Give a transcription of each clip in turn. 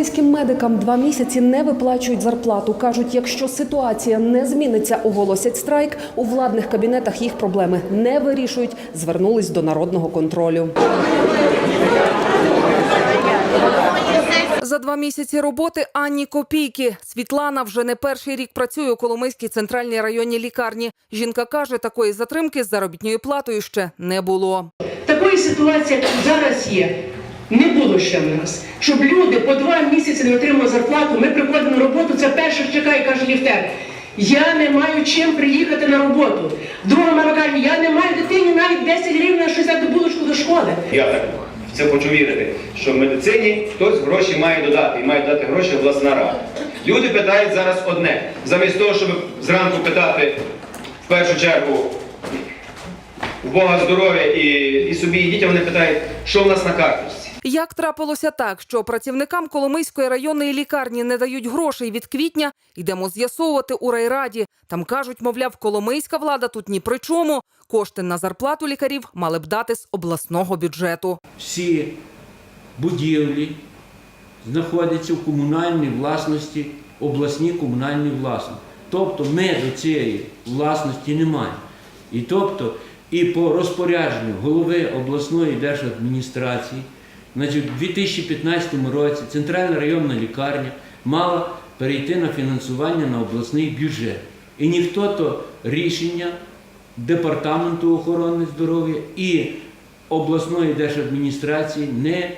Коломийським медикам два місяці не виплачують зарплату. кажуть, якщо ситуація не зміниться, оголосять страйк. У владних кабінетах їх проблеми не вирішують. Звернулись до народного контролю. За два місяці роботи ані копійки. Світлана вже не перший рік працює у Коломийській центральній районній лікарні. Жінка каже, такої затримки з заробітною платою ще не було. Такої ситуації, як зараз є, не було ще в нас. Щоб люди по два місяці не отримали зарплату, ми приходимо на роботу, це перше чекає, каже ліфтер. Я не маю чим приїхати на роботу. Друга мама каже, я не маю дитині навіть 10 гривень на щось взяти булочку до школи. Я так в це хочу вірити, що в медицині хтось гроші має додати і має дати гроші обласна рада. Люди питають зараз одне. Замість того, щоб зранку питати в першу чергу в Бога здоров'я і, і собі, і дітям, вони питають, що в нас на карточці. Як трапилося так, що працівникам Коломийської районної лікарні не дають грошей від квітня, йдемо з'ясовувати у райраді. Там кажуть, мовляв, коломийська влада тут ні при чому. Кошти на зарплату лікарів мали б дати з обласного бюджету. всі будівлі знаходяться в комунальній власності, обласній комунальній власності. Тобто ми до цієї власності не маємо. І тобто, і по розпорядженню голови обласної держадміністрації, значить, у 2015 році Центральна районна лікарня мала перейти на фінансування на обласний бюджет. І ніхто то рішення Департаменту охорони здоров'я і обласної держадміністрації не,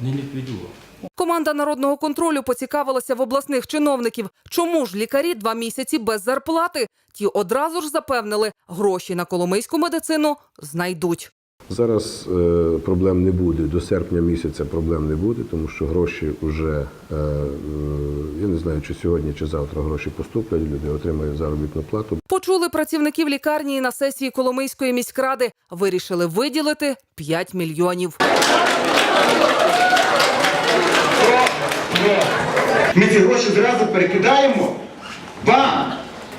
не ліквідував. Команда народного контролю поцікавилася в обласних чиновників, чому ж лікарі два місяці без зарплати. Ті одразу ж запевнили, гроші на коломийську медицину знайдуть. Зараз е, проблем не буде. До серпня місяця проблем не буде, тому що гроші вже, е, я не знаю, чи сьогодні, чи завтра гроші поступлять, люди отримають заробітну плату. Почули працівників лікарні і на сесії Коломийської міськради. Вирішили виділити 5 мільйонів. Ми ці гроші зразу перекидаємо вам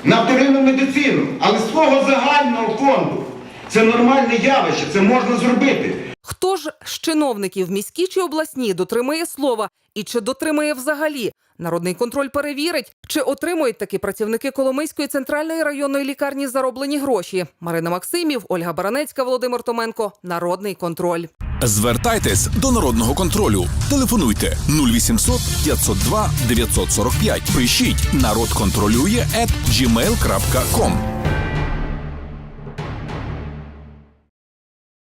на вторинну медицину, але з свого загального фонду. Це нормальне явище, це можна зробити. Хто ж з чиновників міські чи обласні дотримує слова і чи дотримує взагалі? Народний контроль перевірить, чи отримують такі працівники Коломийської центральної районної лікарні зароблені гроші. Марина Максимів, Ольга Баранецька, Володимир Томенко. Народний контроль. Звертайтесь до народного контролю. Телефонуйте 0800 502 945. Пишіть народ контролює at gmail.com.